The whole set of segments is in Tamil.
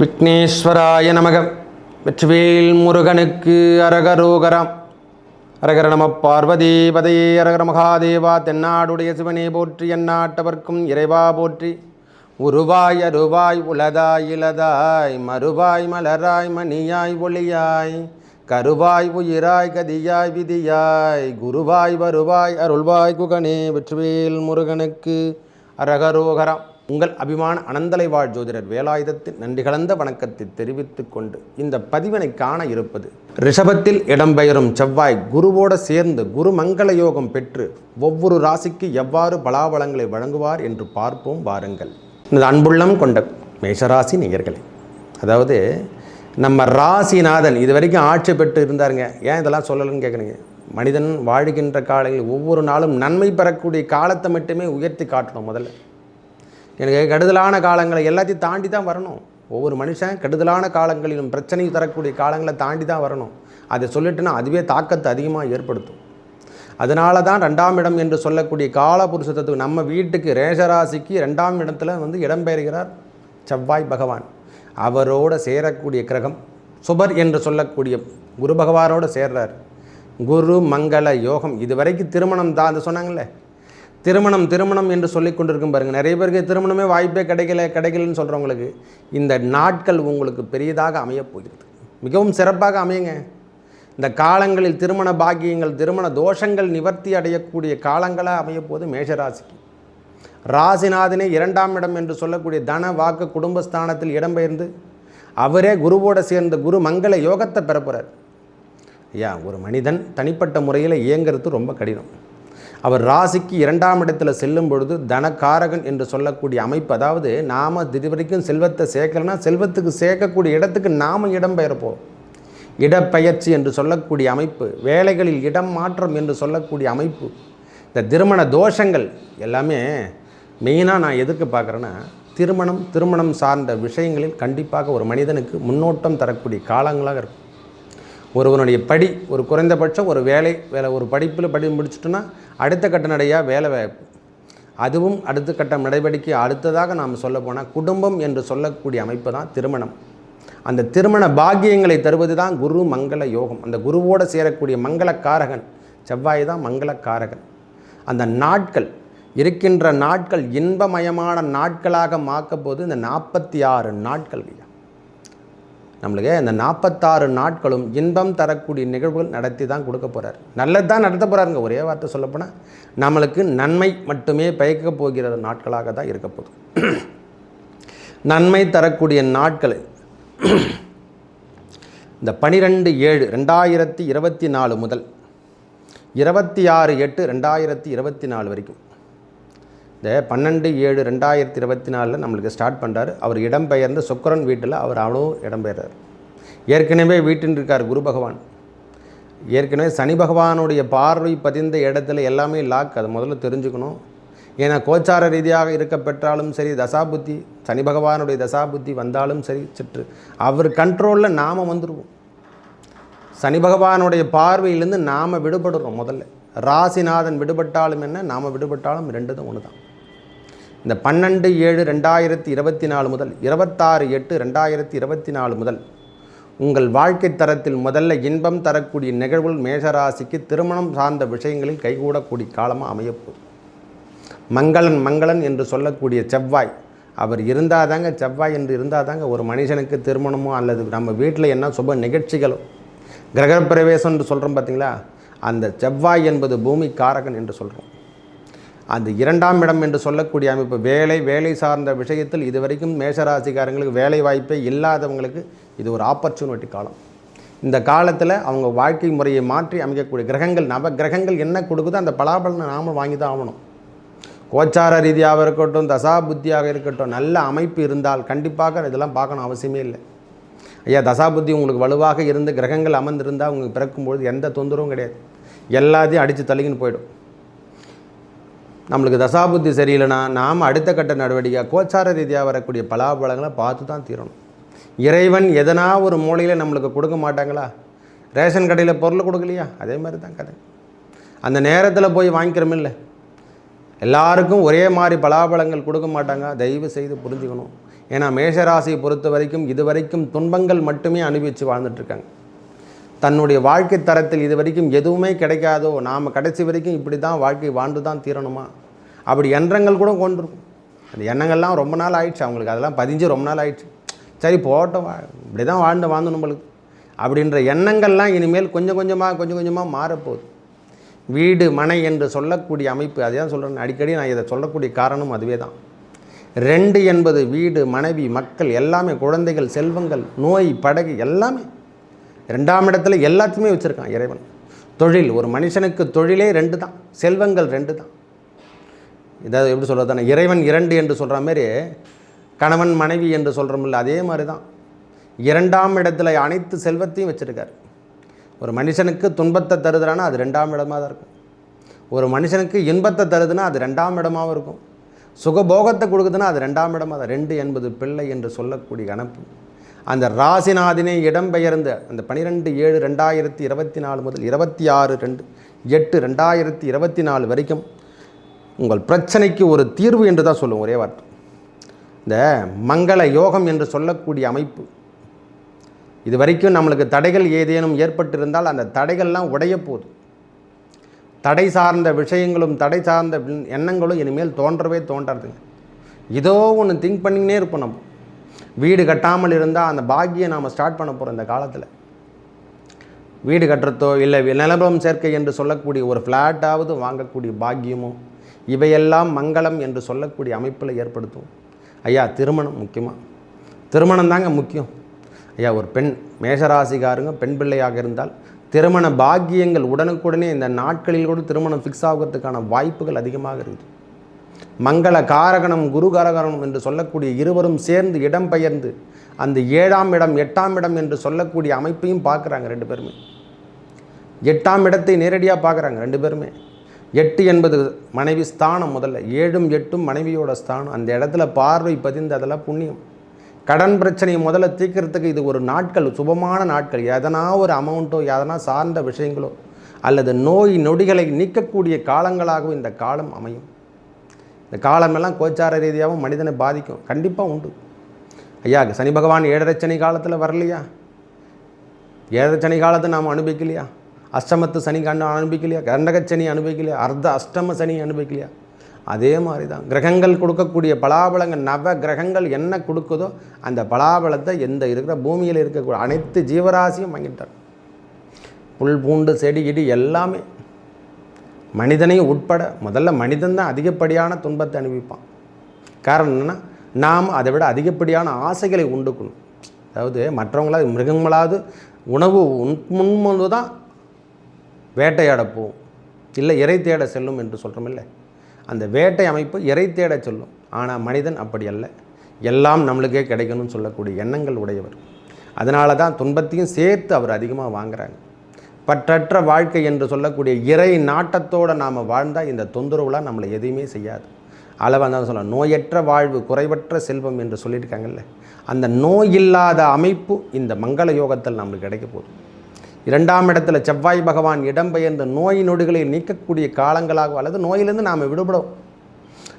விக்னேஸ்வராய நமக. வெற்றிவேல் முருகனுக்கு அரகரோகரம். அரகர நம பார்வதேபதே அரகர மகாதேவா தென்னாடுடைய சிவனே போற்றி எந்நாட்டவர்க்கும் இறைவா போற்றி. உருவாய் அருவாய் உலதாய் இலதாய் மறுவாய் மலராய் மணியாய் ஒளியாய். கருவாய் உயிராய் கதியாய் விதியாய். குருவாய் வருவாய் அருள்வாய் குகனே வெற்றிவேல் முருகனுக்கு அரகரோகரம். உங்கள் அபிமான அனந்தலை வாழ் ஜோதிடர் வேலாயுதத்தின் நன்றி கலந்த வணக்கத்தை தெரிவித்துக் கொண்டு இந்த பதிவினை காண இருப்பது ரிஷபத்தில் இடம்பெயரும் செவ்வாய் குருவோடு சேர்ந்து குரு மங்கள யோகம் பெற்று ஒவ்வொரு ராசிக்கு எவ்வாறு பலாபலங்களை வழங்குவார் என்று பார்ப்போம் வாருங்கள். இந்த அன்புள்ளம் கொண்ட மேஷராசி நேயர்களே அதாவது நம்ம ராசிநாதன் இது வரைக்கும் ஆட்சி பெற்று இருந்தாருங்க. ஏன் இதெல்லாம் சொல்லலன்னு கேட்குறீங்க? மனிதன் வாழ்கின்ற காலையில் ஒவ்வொரு நாளும் நன்மை பெறக்கூடிய காலத்தை மட்டுமே உயர்த்தி காட்டணும் முதல்ல. எனக்கு கெடுதலான காலங்களை எல்லாத்தையும் தாண்டி தான் வரணும். ஒவ்வொரு மனுஷன் கெடுதலான காலங்களிலும் பிரச்சனை தரக்கூடிய காலங்களை தாண்டி தான் வரணும். அதை சொல்லிட்டுனா அதுவே தாக்கத்தை அதிகமாக ஏற்படுத்தும். அதனால தான் ரெண்டாம் இடம் என்று சொல்லக்கூடிய காலபுருஷத்துக்கு நம்ம வீட்டுக்கு ரேஷராசிக்கு ரெண்டாம் இடத்துல வந்து இடம்பெறுகிறார் செவ்வாய் பகவான். அவரோட சேரக்கூடிய கிரகம் சுபர் என்று சொல்லக்கூடிய குரு பகவானோடு சேர்றார். குரு மங்கள யோகம் இதுவரைக்கும் திருமணம் தான் சொன்னாங்களே திருமணம் திருமணம் என்று சொல்லி கொண்டிருக்கும் பாருங்கள் நிறைய பேருக்கு திருமணமே வாய்ப்பே கிடைக்கல கிடைக்கலன்னு சொல்கிறவங்களுக்கு இந்த நாட்கள் உங்களுக்கு பெரியதாக அமையப் போகிறது. மிகவும் சிறப்பாக அமையுங்க. இந்த காலங்களில் திருமண பாக்கியங்கள் திருமண தோஷங்கள் நிவர்த்தி அடையக்கூடிய காலங்களாக அமையப்போது மேஷராசிக்கு. ராசிநாதனே இரண்டாம் இடம் என்று சொல்லக்கூடிய தன வாக்கு குடும்பஸ்தானத்தில் இடம்பெயர்ந்து அவரே குருவோடு சேர்ந்த குரு மங்கள யோகத்தை பெறப்போகிறார் ஐயா ஒரு மனிதன் தனிப்பட்ட முறையில் இயங்கிறது ரொம்ப கடினம். அவர் ராசிக்கு இரண்டாம் இடத்துல செல்லும் பொழுது தனக்காரகன் என்று சொல்லக்கூடிய அமைப்பு அதாவது நாம் இது வரைக்கும் செல்வத்தை சேர்க்கலன்னா செல்வத்துக்கு சேர்க்கக்கூடிய இடத்துக்கு நாம் இடம் பெயர்ப்போம் இடப்பெயர்ச்சி என்று சொல்லக்கூடிய அமைப்பு வேலைகளில் இடம் மாற்றம் என்று சொல்லக்கூடிய அமைப்பு இந்த திருமண தோஷங்கள் எல்லாமே மெயினாக நான் எதுக்கு பார்க்குறேன்னா திருமணம் திருமணம் சார்ந்த விஷயங்களில் கண்டிப்பாக ஒரு மனிதனுக்கு முன்னோட்டம் தரக்கூடிய காலங்களாக இருக்கும். ஒருவனுடைய படி ஒரு குறைந்தபட்சம் ஒரு வேலை வேலை ஒரு படிப்பில் படி முடிச்சிட்டோன்னா அடுத்த கட்ட நடையாக வேலை வாய்ப்பு அதுவும் அடுத்த கட்ட நடவடிக்கை அடுத்ததாக நாம் சொல்ல போனால் குடும்பம் என்று சொல்லக்கூடிய அமைப்பு தான் திருமணம். அந்த திருமண பாக்கியங்களை தருவது தான் குரு மங்கள யோகம். அந்த குருவோடு சேரக்கூடிய மங்களக்காரகன் செவ்வாய் தான் மங்களக்காரகன். அந்த நாட்கள் இருக்கின்ற நாட்கள் இன்பமயமான நாட்களாக மாக்கப் போது இந்த நாற்பத்தி ஆறு நாட்கள் ஐயா. நம்மளுக்கு இந்த நாற்பத்தாறு நாட்களும் இன்பம் தரக்கூடிய நிகழ்வுகள் நடத்தி தான் கொடுக்க போகிறார் நல்லது தான் நடத்த போகிறாருங்க ஒரே வார்த்தை சொல்லப்போனால் நம்மளுக்கு நன்மை மட்டுமே பயக்க போகிற நாட்களாக தான் இருக்க போகுது. நன்மை தரக்கூடிய நாட்கள் இந்த பனிரெண்டு ஏழு ரெண்டாயிரத்தி இருபத்தி நாலு முதல் இருபத்தி ஆறு எட்டு ரெண்டாயிரத்தி இருபத்தி நாலு வரைக்கும் இந்த பன்னெண்டு ஏழு ரெண்டாயிரத்தி இருபத்தி நாலில் நம்மளுக்கு ஸ்டார்ட் பண்ணுறாரு அவர் இடம்பெயர்ந்த சுக்கரன் வீட்டில் அவர் அவ்வளோ இடம்பெயர்றார் ஏற்கனவே வீட்டின் இருக்கார் குரு பகவான். ஏற்கனவே சனி பகவானுடைய பார்வை பதிந்த இடத்துல எல்லாமே லாக் அதை முதல்ல தெரிஞ்சுக்கணும். ஏன்னா கோச்சார ரீதியாக இருக்க பெற்றாலும் சரி தசாபுத்தி சனி பகவானுடைய தசாபுத்தி வந்தாலும் சரி சற்று. அவர் கண்ட்ரோலில் நாம் வந்துடுவோம் சனி பகவானுடைய பார்வையிலேருந்து நாம் விடுபடுறோம் முதல்ல. ராசிநாதன் விடுபட்டாலும் என்ன? நாம் விடுபட்டாலும் ரெண்டுதும் ஒன்று தான் இந்த பன்னெண்டு ஏழு ரெண்டாயிரத்தி இருபத்தி நாலு முதல் இருபத்தாறு எட்டு ரெண்டாயிரத்தி இருபத்தி நாலு முதல் உங்கள் வாழ்க்கை தரத்தில் முதல்ல இன்பம் தரக்கூடிய நிகழ்வுகள் மேஷராசிக்கு திருமணம் சார்ந்த விஷயங்களில் கைகூடக்கூடிய காலமாக அமையப்போகுது மங்களன் மங்களன் என்று சொல்லக்கூடிய செவ்வாய். அவர் இருந்தால் தாங்க செவ்வாய் என்று இருந்தால் தாங்க ஒரு மனுஷனுக்கு திருமணமோ அல்லது நம்ம வீட்டில் என்ன சுப நிகழ்ச்சிகளோ. கிரகப்பிரவேசம் என்று சொல்கிறோம் பார்த்தீங்களா? அந்த செவ்வாய் என்பது பூமி காரகன் என்று சொல்கிறோம் அந்த இரண்டாம் இடம் என்று சொல்லக்கூடிய அமைப்பு வேலை வேலை சார்ந்த விஷயத்தில் இதுவரைக்கும் மேஷராசிக்காரங்களுக்கு வேலை வாய்ப்பே இல்லாதவங்களுக்கு இது ஒரு ஆப்பர்ச்சுனிட்டி காலம். இந்த காலத்தில் அவங்க வாழ்க்கை முறையை மாற்றி அமைக்கக்கூடிய கிரகங்கள் நவ கிரகங்கள் என்ன கொடுக்குதோ அந்த பலாபலனை நாமும் வாங்கி தான் ஆகணும். கோச்சார ரீதியாக இருக்கட்டும் தசா புத்தியாக இருக்கட்டும் நல்ல அமைப்பு இருந்தால் கண்டிப்பாக இதெல்லாம் பார்க்கணும் அவசியமே இல்லை. ஐயா தசாபுத்தி உங்களுக்கு வலுவாக இருந்து கிரகங்கள் அமர்ந்திருந்தால் உங்களுக்கு பிறக்கும்பொழுது எந்த தொந்தரவும் கிடையாது. எல்லாத்தையும் அடித்து தள்ளிக்கின்னு போயிடும். நம்மளுக்கு தசாபுத்தி சரியில்லைனா நாம் அடுத்த கட்ட நடவடிக்கை கோச்சார ரீதியாக வரக்கூடிய பலாபலங்களை பார்த்து தான் தீரணும். இறைவன் எதனா ஒரு மூலையில் நம்மளுக்கு கொடுக்க மாட்டாங்களா? ரேஷன் கடையில் பொருள் கொடுக்கலையா? அதே மாதிரி தான் கதை. அந்த நேரத்தில் போய் வாங்கிக்கிறோமில்ல இல்லை. எல்லாருக்கும் ஒரே மாதிரி பலாபலங்கள் கொடுக்க மாட்டாங்க. தயவு செய்து புரிஞ்சுக்கணும். ஏன்னா மேஷராசியை பொறுத்த வரைக்கும் இது வரைக்கும் துன்பங்கள் மட்டுமே அனுபவித்து வாழ்ந்துட்டுருக்காங்க தன்னுடைய வாழ்க்கை தரத்தில் இது வரைக்கும் எதுவுமே கிடைக்காதோ நாம் கடைசி வரைக்கும் இப்படி தான் வாழ்க்கை வாழ்ந்து தான் தீரணுமா? அப்படி எண்ணங்கள் கூட கொண்டிருக்கும். அந்த எண்ணங்கள்லாம் ரொம்ப நாள் ஆயிடுச்சு. அவங்களுக்கு அதெல்லாம் பதிஞ்சு ரொம்ப நாள் ஆயிடுச்சு. சரி போட்டோம். வா இப்படி தான் வாழ்ந்து வாழ்ந்து நம்மளுக்கு. அப்படின்ற எண்ணங்கள்லாம் இனிமேல் கொஞ்சம் கொஞ்சமாக கொஞ்சம் கொஞ்சமாக மாறப்போகுது. வீடு மனை என்று சொல்லக்கூடிய அமைப்பு அதே தான் சொல்கிறேன் அடிக்கடி நான் இதை சொல்லக்கூடிய காரணம் அதுவே தான். ரெண்டு என்பது வீடு மனைவி மக்கள் எல்லாமே குழந்தைகள் செல்வங்கள் நோய் படகு எல்லாமே. ரெண்டாம் இடத்துல எல்லாத்தையுமே வச்சுருக்கான் இறைவன். தொழில் ஒரு மனுஷனுக்கு தொழிலே ரெண்டு தான். செல்வங்கள் ரெண்டு தான். இதாவது எப்படி சொல்கிறதானே இறைவன் இரண்டு என்று சொல்கிற மாதிரி கணவன் மனைவி என்று சொல்கிறோம்ல அதே மாதிரி தான். இரண்டாம் இடத்துல அனைத்து செல்வத்தையும் வச்சுருக்கார். ஒரு மனுஷனுக்கு துன்பத்தை தருதுனா அது ரெண்டாம் இடமாக தான் இருக்கும். ஒரு மனுஷனுக்கு இன்பத்தை தருதுன்னா அது ரெண்டாம் இடமாகவும் இருக்கும். சுகபோகத்தை கொடுக்குதுன்னா அது ரெண்டாம் இடமாக தான். ரெண்டு என்பது பிள்ளை என்று சொல்லக்கூடிய கணப்பு. அந்த ராசிநாதினை இடம்பெயர்ந்த அந்த பனிரெண்டு ஏழு ரெண்டாயிரத்தி இருபத்தி நாலு முதல் இருபத்தி ஆறு ரெண்டு எட்டு ரெண்டாயிரத்தி இருபத்தி நாலு வரைக்கும் உங்கள் பிரச்சனைக்கு ஒரு தீர்வு என்று தான் சொல்லுவோம் ஒரே வார்த்தை. இந்த மங்கள யோகம் என்று சொல்லக்கூடிய அமைப்பு. இது வரைக்கும் நம்மளுக்கு தடைகள் ஏதேனும் ஏற்பட்டிருந்தால் அந்த தடைகள்லாம் உடைய போகுது தடை சார்ந்த விஷயங்களும் தடை சார்ந்த எண்ணங்களும் இனிமேல் தோன்றவே தோன்றாதுங்க. இதோ ஒன்று திங்க் பண்ணிக்கினே இருப்போம் நம்ம. வீடு கட்டாமல் இருந்தால் அந்த பாக்கியை நாம் ஸ்டார்ட் பண்ண போகிறோம் இந்த காலத்தில். வீடு கட்டுறதோ இல்லை நிலபலம் சேர்க்கை என்று சொல்லக்கூடிய ஒரு ஃப்ளாட்டாவது வாங்கக்கூடிய பாக்கியமோ இவையெல்லாம் மங்களம் என்று சொல்லக்கூடிய அமைப்பில் ஏற்படுத்தும். ஐயா திருமணம் முக்கியமாக திருமணம் தாங்க முக்கியம். ஐயா ஒரு பெண் மேஷராசிக்காரங்க பெண் பிள்ளையாக இருந்தால் திருமண பாக்கியங்கள் உடனுக்குடனே இந்த நாட்களில் கூட திருமணம் ஃபிக்ஸ் ஆகிறதுக்கான வாய்ப்புகள் அதிகமாக இருக்குது மங்கள காரகணம் குரு காரகணம் என்று சொல்லக்கூடிய இருவரும் சேர்ந்து இடம் பெயர்ந்து அந்த ஏழாம் இடம் எட்டாம் இடம் என்று சொல்லக்கூடிய அமைப்பையும் பார்க்குறாங்க ரெண்டு பேருமே. எட்டாம் இடத்தை நேரடியாக பார்க்குறாங்க ரெண்டு பேருமே. எட்டு என்பது மனைவி ஸ்தானம் முதல்ல. ஏழும் எட்டும் மனைவியோட ஸ்தானம். அந்த இடத்துல பார்வை பதிந்து அதெல்லாம் புண்ணியம். கடன் பிரச்சனையை முதல்ல தீர்க்கிறதுக்கு இது ஒரு நாட்கள் சுபமான நாட்கள். எதனா ஒரு அமௌண்ட்டோ எதனா சார்ந்த விஷயங்களோ அல்லது நோய் நொடிகளை நீக்கக்கூடிய காலங்களாகவும் இந்த காலம் அமையும். இந்த காலமெல்லாம் கோச்சார ரீதியாகவும் மனிதனை பாதிக்கும். கண்டிப்பாக உண்டு. ஐயா சனி பகவான் ஏழரை சனி காலத்தில் வரலையா? ஏழரை சனி காலத்தை நாம் அனுபவிக்கலையா? அஷ்டமத்து சனி கண்டு அனுபவிக்கலையா? கண்டக சனி அனுபவிக்கலையா? அர்த்த அஷ்டம சனி அனுபவிக்கலையா? அதே மாதிரி தான் கிரகங்கள் கொடுக்கக்கூடிய பலாபலங்கள் நவ கிரகங்கள் என்ன கொடுக்குதோ அந்த பலாபலத்தை எந்த இருக்கிற பூமியில் இருக்கக்கூடிய அனைத்து ஜீவராசியும் வாங்கிட்டார். புல் பூண்டு செடி கிடி எல்லாமே மனிதனையும் உட்பட முதல்ல மனிதன் தான் அதிகப்படியான துன்பத்தை அனுபவிப்பான். காரணம் என்னென்னா நாம் அதை விட அதிகப்படியான ஆசைகளை உண்டுக்கணும். அதாவது மற்றவங்களாவது மிருகங்களாவது உணவு முன்முன்பு தான் வேட்டையாட போகும். இல்லை இறை தேட செல்லும் என்று சொல்கிறோம் இல்லை? அந்த வேட்டை அமைப்பு இறை தேட செல்லும். ஆனால் மனிதன் அப்படி அல்ல. எல்லாம் நம்மளுக்கே கிடைக்கணும்னு சொல்லக்கூடிய எண்ணங்கள் உடையவர். அதனால தான் துன்பத்தையும் சேர்த்து அவர் அதிகமாக வாங்குறாங்க. பற்றற்ற வாழ்க்கை என்று சொல்லக்கூடிய இறை நாட்டத்தோடு நாம் வாழ்ந்தால் இந்த தொந்தரவுலாம் நம்மளை எதையுமே செய்யாது. அளவாக தான் சொல்லலாம் நோயற்ற வாழ்வு குறைவற்ற செல்வம் என்று சொல்லியிருக்காங்கல்ல. அந்த நோய் இல்லாத அமைப்பு இந்த மங்கள யோகத்தில் நம்மளுக்கு கிடைக்க போதும் இரண்டாம் இடத்துல செவ்வாய் பகவான் இடம்பெயர்ந்த நோய் நொடிகளை நீக்கக்கூடிய காலங்களாகும் அல்லது நோயிலேருந்து நாம் விடுபடும்.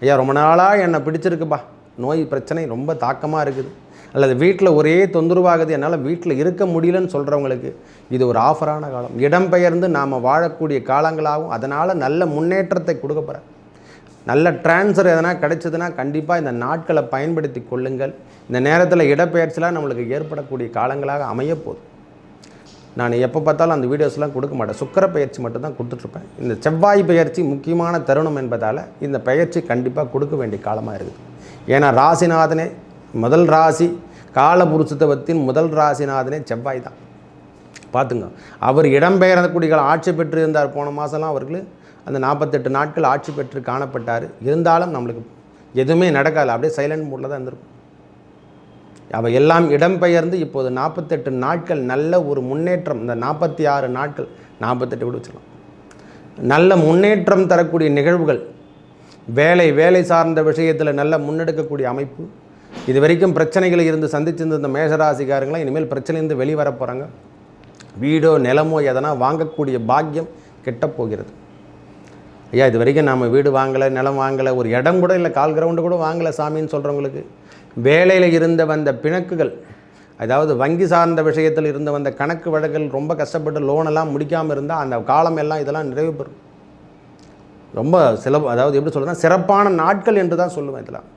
ஐயா ரொம்ப நாளாக என்னை பிடிச்சிருக்குப்பா. நோய் பிரச்சனை ரொம்ப தாக்கமாக இருக்குது. அல்லது வீட்டில் ஒரே தொந்தரவாகுது என்னால் வீட்டில் இருக்க முடியலன்னு சொல்கிறவங்களுக்கு இது ஒரு ஆஃபரான காலம். இடம்பெயர்ந்து நாம் வாழக்கூடிய காலங்களாகவும் அதனால் நல்ல முன்னேற்றத்தை கொடுக்க போகிறேன் நல்ல டிரான்ஸ்ஃபர் எதனா கிடைச்சதுன்னா கண்டிப்பாக இந்த நாட்களை பயன்படுத்தி கொள்ளுங்கள். இந்த நேரத்தில் இடப்பெயர்ச்சிலாம் நம்மளுக்கு ஏற்படக்கூடிய காலங்களாக அமையப்போகுது நான் எப்போ பார்த்தாலும் அந்த வீடியோஸ்லாம் கொடுக்க மாட்டேன். சுக்கர பயிற்சி மட்டும்தான் கொடுத்துட்ருப்பேன். இந்த செவ்வாய் பயிற்சி முக்கியமான தருணம் என்பதால் இந்த பயிற்சி கண்டிப்பாக கொடுக்க வேண்டிய காலமாக இருக்குது. ஏன்னா ராசிநாதனே முதல் ராசி காலபுருஷத்துவத்தின் முதல் ராசிநாதனே செவ்வாய் தான். பார்த்துங்க. அவர் இடம்பெயர்ந்தக்கூடிய ஆட்சி பெற்று இருந்தார் போன மாதம்லாம் அவர்கள் அந்த நாற்பத்தெட்டு நாட்கள் ஆட்சி பெற்று காணப்பட்டார். இருந்தாலும் நம்மளுக்கு எதுவுமே நடக்காது. அப்படியே சைலண்ட் மூடில் தான் இருந்திருக்கும். அவள் எல்லாம் இடம்பெயர்ந்து இப்போது நாற்பத்தெட்டு நாட்கள் நல்ல ஒரு முன்னேற்றம் இந்த நாற்பத்தி ஆறு நாட்கள் நாற்பத்தெட்டு கூட வச்சிடலாம். நல்ல முன்னேற்றம் தரக்கூடிய நிகழ்வுகள் வேலை வேலை சார்ந்த விஷயத்தில் நல்ல முன்னெடுக்கக்கூடிய அமைப்பு இது வரைக்கும் பிரச்சனைகளை இருந்து சந்திச்சிருந்த இந்த மேஷராசிக்காரங்களாம் இனிமேல் பிரச்சனையிருந்து வெளிவர போகிறாங்க வீடோ நிலமோ எதனா வாங்கக்கூடிய பாக்கியம் கெட்ட போகிறது. ஐயா இது வரைக்கும் நம்ம வீடு வாங்கலை நிலம் வாங்கலை ஒரு இடம் கூட இல்லை கால் கிரவுண்டு கூட வாங்கலை சாமின்னு சொல்கிறவங்களுக்கு வேலையில் இருந்த வந்த பிணக்குகள் அதாவது வங்கி சார்ந்த விஷயத்தில் இருந்து வந்த கணக்கு வழக்குகள் ரொம்ப கஷ்டப்பட்டு லோனெல்லாம் முடிக்காமல் இருந்தால் அந்த காலம் எல்லாம் இதெல்லாம் நிறைவு பெறும். ரொம்ப சில அதாவது எப்படி சொல்கிறதுனா சிறப்பான நாட்கள் என்று தான் சொல்லுவேன் இதெல்லாம்.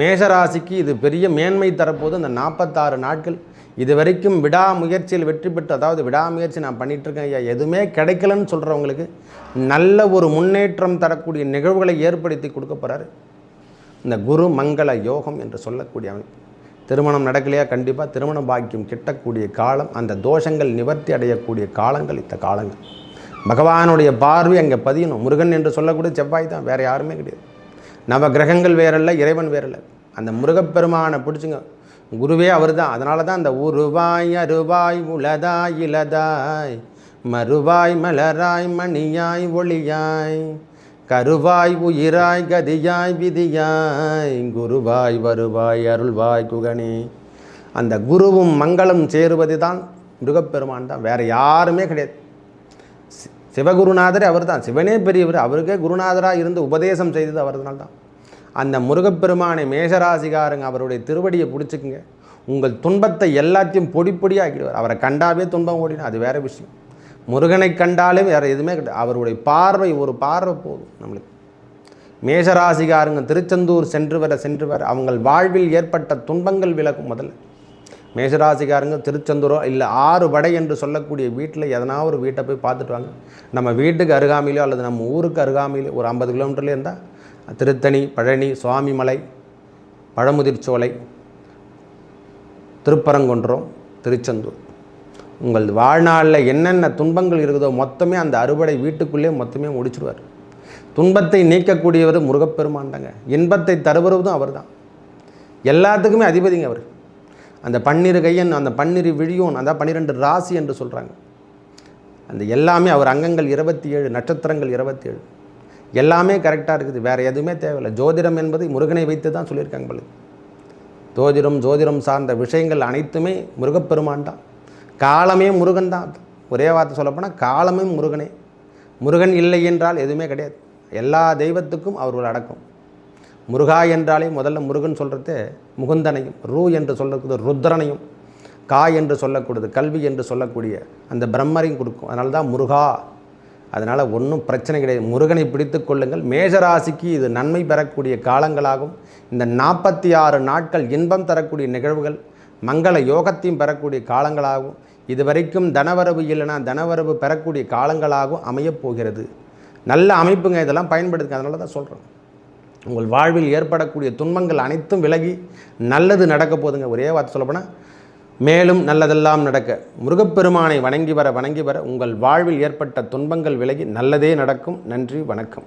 மேஷராசிக்கு இது பெரிய மேன்மை தரப்போது. அந்த நாற்பத்தாறு நாட்கள் இது வரைக்கும் விடாமுயற்சியில் வெற்றி பெற்று அதாவது விடாமுயற்சி நான் பண்ணிகிட்ருக்கேன் ஐயா எதுவுமே கிடைக்கலன்னு சொல்கிறவங்களுக்கு நல்ல ஒரு முன்னேற்றம் தரக்கூடிய நிகழ்வுகளை ஏற்படுத்தி கொடுக்க போகிறாரு இந்த குரு மங்கள யோகம் என்று சொல்லக்கூடிய அமைப்பு. திருமணம் நடக்கலையா? கண்டிப்பாக திருமண பாக்கியம் கிட்டக்கூடிய காலம் அந்த தோஷங்கள் நிவர்த்தி அடையக்கூடிய காலங்கள் இந்த காலங்கள். பகவானுடைய பார்வை அங்கே பதியணும். முருகன் என்று சொல்லக்கூடிய செவ்வாய் தான் வேறு யாருமே கிடையாது. நவ கிரகங்கள் வேறல்ல இறைவன் வேறல்ல. அந்த முருகப்பெருமானை பிடிச்சிங்க. குருவே அவர் தான் அதனால தான் அந்த உருவாய் அருவாய் உலதாய் இலதாய் மறுவாய் மலராய் மணியாய் ஒளியாய் கருவாய் உயிராய் கதியாய் விதியாய் குருவாய் வருவாய் அருள்வாய் குகனே. அந்த குருவும் மங்களம் சேருவது தான் முருகப்பெருமான் தான் வேறு யாருமே கிடையாது. சிவகுருநாதர் அவர் தான் சிவனே பெரியவர். அவருக்கே குருநாதராக இருந்து உபதேசம் செய்தது அவர்தான் தான் அந்த முருகப்பெருமானை மேஷராசிகாரங்க அவருடைய திருவடியை பிடிச்சிக்குங்க. உங்கள் துன்பத்தை எல்லாத்தையும் பொடி பொடியாக்கிடுவார். அவரை கண்டாவே துன்பம் ஓடினா அது வேறு விஷயம். முருகனை கண்டாலே வேறு எதுவுமே கிடையாது. அவருடைய பார்வை ஒரு பார்வை போதும் நம்மளுக்கு. மேஷராசிகாரங்க திருச்செந்தூர் சென்று வர சென்று வர அவங்கள் வாழ்வில் ஏற்பட்ட துன்பங்கள் விலகும் முதல்ல. மேஷராசிக்காரங்க திருச்செந்தூரோ இல்லை ஆறு படை என்று சொல்லக்கூடிய வீட்டில் எதனா ஒரு வீட்டை போய் பார்த்துட்டு வாங்க. நம்ம வீட்டுக்கு அருகாமையிலோ அல்லது நம்ம ஊருக்கு அருகாமையிலோ ஒரு ஐம்பது கிலோமீட்டர்லேயே இருந்தால் திருத்தணி பழனி சுவாமிமலை பழமுதிர்ச்சோலை திருப்பரங்குன்றம் திருச்செந்தூர். உங்கள் வாழ்நாளில் என்னென்ன துன்பங்கள் இருக்குதோ மொத்தமே அந்த அறுவடை வீட்டுக்குள்ளே மொத்தமே முடிச்சிடுவார் துன்பத்தை நீக்கக்கூடியவர் முருகப்பெருமான் தாங்க. இன்பத்தை தருவதும் அவர் தான் எல்லாத்துக்குமே அதிபதிங்க அவர். அந்த பன்னிரு கையன் அந்த பன்னிரு விழியோன் அதான் பன்னிரெண்டு ராசி என்று சொல்கிறாங்க அந்த எல்லாமே அவர் அங்கங்கள் இருபத்தி ஏழு நட்சத்திரங்கள் இருபத்தி ஏழு எல்லாமே கரெக்டாக இருக்குது வேறு எதுவுமே தேவையில்லை. ஜோதிடம் என்பது முருகனை வைத்து தான் சொல்லியிருக்காங்க பலு ஜோதிடம் ஜோதிடம் சார்ந்த விஷயங்கள் அனைத்துமே முருகப்பெருமான் தான். காலமே முருகன் தான். ஒரே வார்த்தை சொல்லப்போனால் காலமும் முருகனே. முருகன் இல்லை என்றால் எதுவுமே கிடையாது. எல்லா தெய்வத்துக்கும் அவர் ஒரு அடக்கம். முருகா என்றாலே முதல்ல முருகன் சொல்கிறது முகுந்தனையும் ரூ என்று சொல்லக்கூடிய ருத்ரனையும் கா என்று சொல்லக்கூடியது கல்வி என்று சொல்லக்கூடிய அந்த பிரம்மரையும் கொடுக்கும். அதனால தான் முருகா. அதனால் ஒன்றும் பிரச்சனை கிடையாது. முருகனை பிடித்து கொள்ளுங்கள். மேஷராசிக்கு இது நன்மை பெறக்கூடிய காலங்களாகும். இந்த நாற்பத்தி ஆறு நாட்கள் இன்பம் தரக்கூடிய நிகழ்வுகள் மங்கள யோகத்தையும் பெறக்கூடிய காலங்களாகும். இதுவரைக்கும் தனவரவு இல்லைன்னா தனவரவு பெறக்கூடிய காலங்களாகவும் அமையப் போகிறது. நல்ல அமைப்புங்க இதெல்லாம் பயன்படுத்துங்க. அதனால தான் சொல்கிறேன் உங்கள் வாழ்வில் ஏற்படக்கூடிய துன்பங்கள் அனைத்தும் விலகி நல்லது நடக்க போதுங்க ஒரே வார்த்தை சொல்லப்போனால் மேலும் நல்லதெல்லாம் நடக்க முருகப்பெருமானை வணங்கி வர வணங்கி வர உங்கள் வாழ்வில் ஏற்பட்ட துன்பங்கள் விலகி நல்லதே நடக்கும். நன்றி வணக்கம்.